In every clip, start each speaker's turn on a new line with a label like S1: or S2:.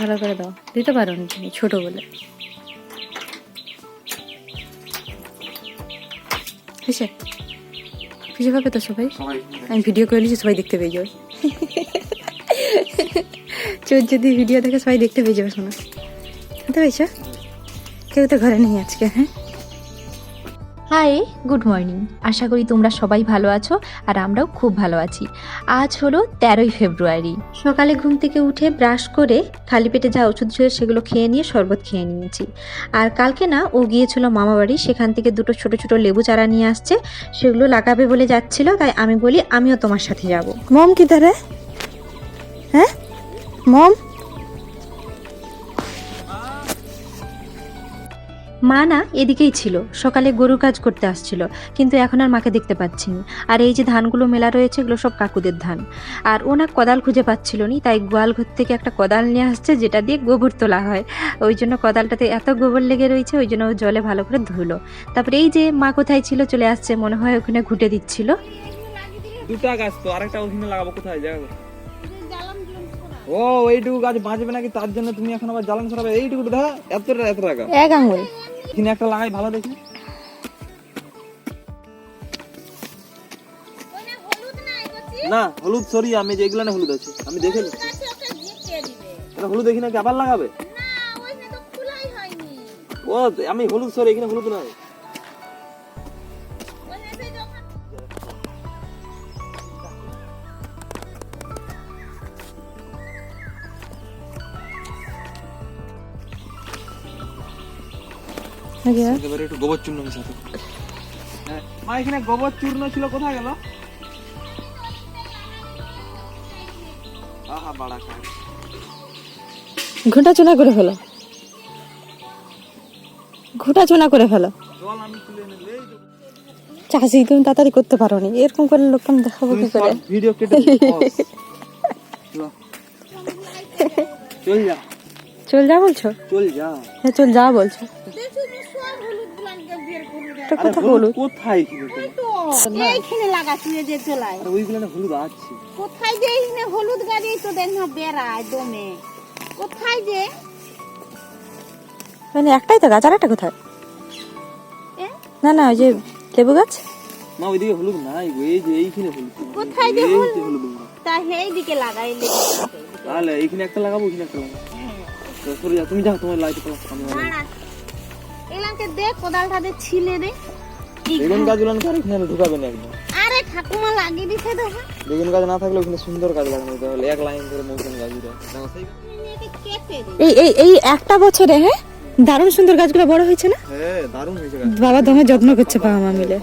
S1: ভালো করে দাও। দিতে পারো না তুমি ছোটো বলে। হয়েছে খুঁজে পাবে তো সবাই? আমি ভিডিও করে নিচ্ছি সবাই দেখতে পেয়ে যাবে। চোর যদি ভিডিও দেখে সবাই দেখতে পেয়ে যাবে শোনা। শুনতে পেয়েছ কেউ তো ঘরে নেই আজকে হ্যাঁ?
S2: হাই গুড মর্নিং আশা করি তোমরা সবাই ভালো আছো আর আমরাও খুব ভালো আছি। আজ হলো তেরোই ফেব্রুয়ারি। সকালে ঘুম থেকে উঠে ব্রাশ করে খালি পেটে যা ওষুধ ছিল সেগুলো খেয়ে নিয়ে শরবত খেয়ে নিয়েছি। আর কালকে না, ও গিয়েছিল মামা বাড়ি সেখান থেকে দুটো ছোট ছোট লেবু চারা নিয়ে আসছে। সেগুলো লাগাবে বলে যাচ্ছিল, তাই আমি বলি আমিও তোমার সাথে যাব।
S1: মম কিধার? है হ্যাঁ? মম?
S2: মা না এদিকেই ছিল সকালে গরুর কাজ করতে আসছিল কিন্তু এখন আর মাকে দেখতে পাচ্ছি না আর এই যে ধানগুলো মেলা রয়েছে এগুলো সব কাকুদের ধান। আর ও না কোদাল খুঁজে পাচ্ছিল নি তাই গোয়াল ঘর থেকে একটা কোদাল নিয়ে আসছে যেটা দিয়ে গোবর তোলা হয়। ওই জন্য কোদালটাতে এত গোবর লেগে রয়েছে ওই জন্য ও জলে ভালো করে ধুলো। তারপরে এই যে মা কোথায় ছিল চলে আসছে মনে হয় ওখানে ঘুটে দিচ্ছিল।
S3: দুটা গাছ তো আরেকটা ওখানে লাগাবো কোথায় জায়গা ও এইটুকু গাছ বাঁচবে নাকি তার জন্য তুমি এখন আবার জ্বালান ছড়াবে? এইটুকু এত এত টাকা
S1: এক আঙুল
S3: এখানে একটা লাগাই ভালো দেখি। না হলুদ সরি আমি যেগুলো না হলুদ আছে আমি দেখে নিচ্ছি। হলুদ দেখি কি আবার লাগাবে? ও আমি হলুদ সরি এখানে হলুদ নাই। একেবারে একটু গোবর চূর্ণ মিশাতে। হ্যাঁ মা এখানে গোবর চূর্ণ ছিল কোথায় গেল? আহা বাড়া কাজ
S1: ঘোটা চোনা করে ফেলো। ঘোটা চোনা করে ফেলো। চাষি তুমি তাড়াতাড়ি করতে পারো নি। এরকম করে লোককে আমি দেখাবো কি করে?
S3: ভিডিও কেটে দিও, চল। যা।
S1: চল যা বলছো?
S3: চল যা।
S1: হ্যাঁ চল যা বলছো। এটা
S3: আরে হলুদ
S1: হলুদ
S3: কোথায়
S4: এইখানে লাগাচ্ছি এই যে চলাই
S3: আরে ওইগুলো না হলুদ আছে।
S4: কোথায় যে এইখানে হলুদ গাড়ি তো দেখ না বেড়ায় দমে কোথায় যে?
S1: মানে একটাই তো গাছ আর একটা কোথায়? না না ওই যে লেবু গাছ?
S3: না ওইদিকে হলুদ নাই গো, এই যে এইখানে হলুদ।
S4: কোথায় যে হলুদ? তা এই দিকে লাগাই লেগে
S3: তাহলে এইখানে একটা লাগাবো ওইখানে একটা লাগাবো। যাও তুমি যাও তোমার লাইট পাও
S4: এলাকে দেখ কোদালটা দে ছিলে দে।
S3: বেগুন এখানে ঢুকাবে না একদম।
S4: আরে ঠাকুমা লাগিয়ে দিছে তো হ্যাঁ।
S3: বেগুন গাছ না থাকলে ওখানে সুন্দর গাছ লাগানো যেতে হলে এক লাইন
S4: দে।
S1: এই এই এই একটা বছরে হ্যাঁ? দারুণ সুন্দর গাছগুলো বড় হয়েছে না?
S3: হ্যাঁ দারুণ হয়েছে
S1: বাবা দমে যত্ন করছে বাবা মা মিলে।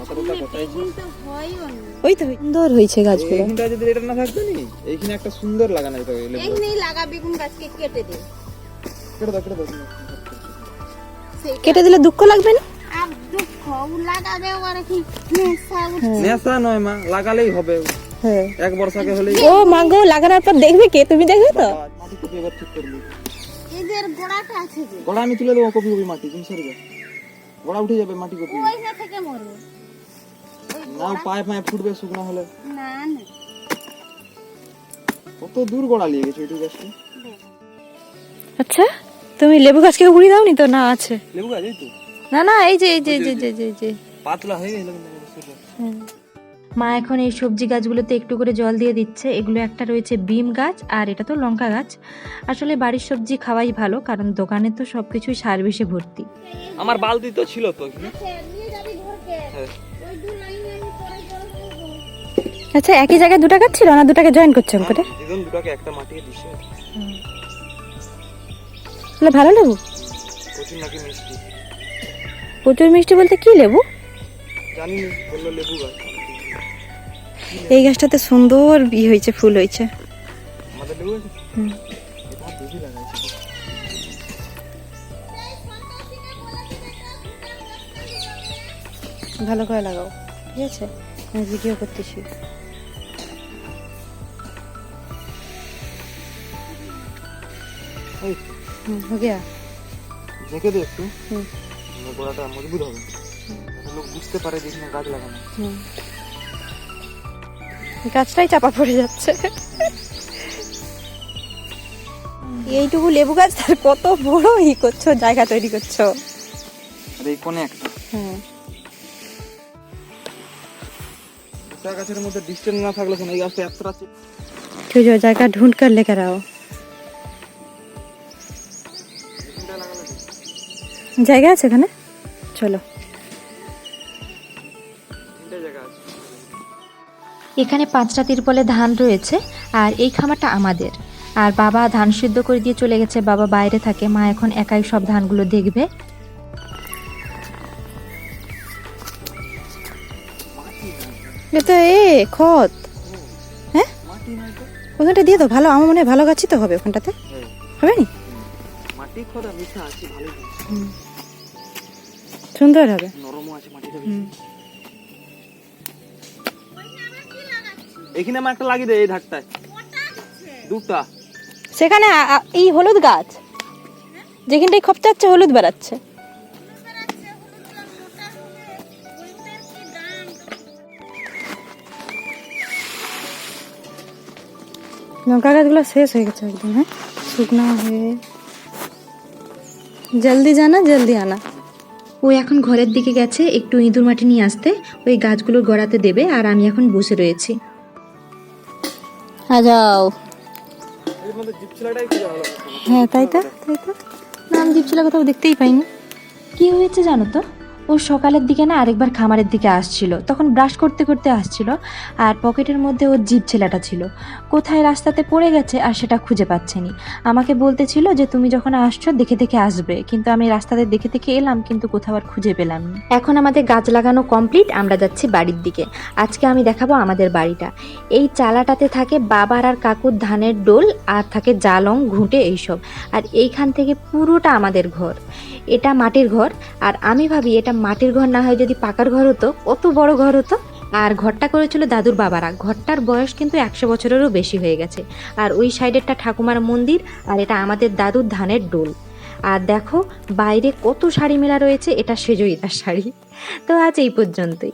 S1: ওই তো সুন্দর হয়েছে গাছগুলো।
S3: এইখানটা যদি এটা না থাকতো নি এইখানে একটা সুন্দর লাগানো যেত লেবু গাছ।
S4: এইখানেই লাগা বেগুন গাছকে কেটে দে।
S3: কেটে দাও কেটে দাও।
S1: কেটে দিলে দুঃখ লাগবে না?
S4: কি নেশা
S3: নয় মা লাগালেই হবে
S1: হ্যাঁ।
S3: এক বর্ষাকে হলেই
S1: ও লাগানোর পর দেখবে কে? তুমি দেখবে তো?
S3: মাটি কপি এবার ঠিক করবি
S4: এদের গোড়াটা আছে যে।
S3: গোড়া আমি তুলে দেবো কপি কপি মাটি তুমি গোড়া উঠে যাবে মাটি কপি।
S4: ওইখান থেকে মরবে।
S3: না পায়ে পায়ে ফুটবে শুকনো হলে।
S4: না না।
S3: কত দূর গোড়া নিয়ে গেছে গাছটা
S1: আচ্ছা। তুমি লেবু গাছকে উড়িয়ে দাওনি তো? না আছে।
S3: লেবু গাছ এই তো।
S1: না না এই যে এই যে এই যে, এই যে, যে, যে।
S3: পাতলা হয়ে গেল।
S2: মা এখন এই সবজি গাছগুলোতে একটু করে জল দিয়ে দিচ্ছে। এগুলো একটা রয়েছে বিম গাছ আর এটা তো লঙ্কা গাছ। আসলে বাড়ির সবজি খাওয়াই ভালো কারণ দোকানে তো সব কিছুই সার বিষে ভর্তি।
S3: আমার বালতি তো ছিল তো। এখানে
S4: নিয়ে যাবি ঘরকে?
S3: হ্যাঁ।
S4: ওই দু লাইনে আমি পরে জল করব।
S1: আচ্ছা একই জায়গায় দুটা গাছ ছিল না? দুটাকে জয়েন করছে করে?
S3: দুটাকে একটা মাটিয়ে দিছে।
S1: তাহলে ভালো লেবু?
S3: প্রচুর নাকি মিষ্টি।
S1: প্রচুর মিষ্টি বলতে কি লেবু?
S3: জানি বলল লেবু গাছ।
S1: এই গাছটাতে সুন্দর বি হয়েছে ফুল হয়েছে।
S3: আমাদের লেবু
S1: হুম। ভালো করে লাগাও ঠিক আছে? আমি ভিডিও করতেছি।
S3: এই
S1: हो गया
S3: দেখে দে একটু
S1: হুম
S3: মানে গোড়াটা মজবুত হবে যাতে লোক বুঝতে পারে যে এখানে গাছ লাগানো
S1: হুম গাছটাই চাপা পড়ে যাচ্ছে এইটুকু লেবু গাছ তার কত বড় ই করছো জায়গা তৈরি করছো
S3: আর এই কোণে একটা
S1: হ্যাঁ
S3: দুটা গাছের মধ্যে ডিস্টেন্স না থাকলে শোনো এই গাছটা এতটা চি-
S1: तो जो जगह ढूंढ জায়গা আছে এখানে? চলো।
S3: তিনটে জায়গা আছে
S2: এখানে পাঁচটা তিরপলে ধান রয়েছে আর এই খামারটা আমাদের। আর বাবা ধান সিদ্ধ করে দিয়ে চলে গেছে বাবা বাইরে থাকে মা এখন একাই সব ধানগুলো দেখবে।
S1: এটা এ খত হ্যাঁ?
S3: মাটি নাই তো
S1: ওখানটা দিয়ে দাও ভালো আমার মনে হয় ভালো গাছই তো হবে ওখানটাতে।
S3: হ্যাঁ।
S1: হবে নি?
S3: মিঠা আছে।
S1: সুন্দর হবে।
S3: নরমও আছে মাটিটা। এখানে আমার একটা লাগিয়ে দে এই ধারটায়। দুটা।
S1: সেখানে এই হলুদ গাছ। যেখানটায় খপচাচ্ছে হলুদ বেড়াচ্ছে। লঙ্কা গাছগুলো শেষ হয়ে গেছে একদম হ্যাঁ? শুকনো হয়ে জলদি জানা জলদি আনা।
S2: ও এখন ঘরের দিকে গেছে একটু ইঁদুর মাটি নিয়ে আসতে। ওই গাছগুলোর গড়াতে দেবে আর আমি এখন বসে রয়েছি।
S1: যাও। হ্যাঁ তাই তো তাই তো। না আমি জিপছিলা কোথাও দেখতেই পাইনি।
S2: কি হয়েছে জানো তো? ও সকালের দিকে না আরেকবার খামারের দিকে আসছিল। তখন ব্রাশ করতে করতে আসছিল আর পকেটের মধ্যে ওর জিপ ছেলাটা ছিল। কোথায় রাস্তাতে পড়ে গেছে আর সেটা খুঁজে পাচ্ছেনি। আমাকে বলতেছিল যে, তুমি যখন আসছো, দেখে দেখে আসবে। কিন্তু আমি রাস্তাতে দেখে দেখে এলাম, কিন্তু কোথাও আর খুঁজে পেলাম না। এখন আমাদের গাছ লাগানো কমপ্লিট আমরা যাচ্ছি বাড়ির দিকে। আজকে আমি দেখাবো আমাদের বাড়িটা। এই চালাটাতে থাকে বাবার আর কাকুর ধানের ডোল আর থাকে জালং, ঘুঁটে এইসব। আর এইখান থেকে পুরোটা আমাদের ঘর। এটা মাটির ঘর। আর আমি ভাবি এটা মাটির ঘর না হয় যদি পাকার ঘর হতো, কত বড় ঘর হতো। আর ঘরটা করেছিল দাদুর বাবারা। ঘরটার বয়স কিন্তু একশো বছরেরও বেশি হয়ে গেছে। আর ওই সাইডেরটা ঠাকুমার মন্দির, আর এটা আমাদের দাদুর ধানের ডোল। আর দেখো, বাইরে কত শাড়ি মেলা রয়েছে, এটা সেজইদার শাড়ি। তো আজ এই পর্যন্তই।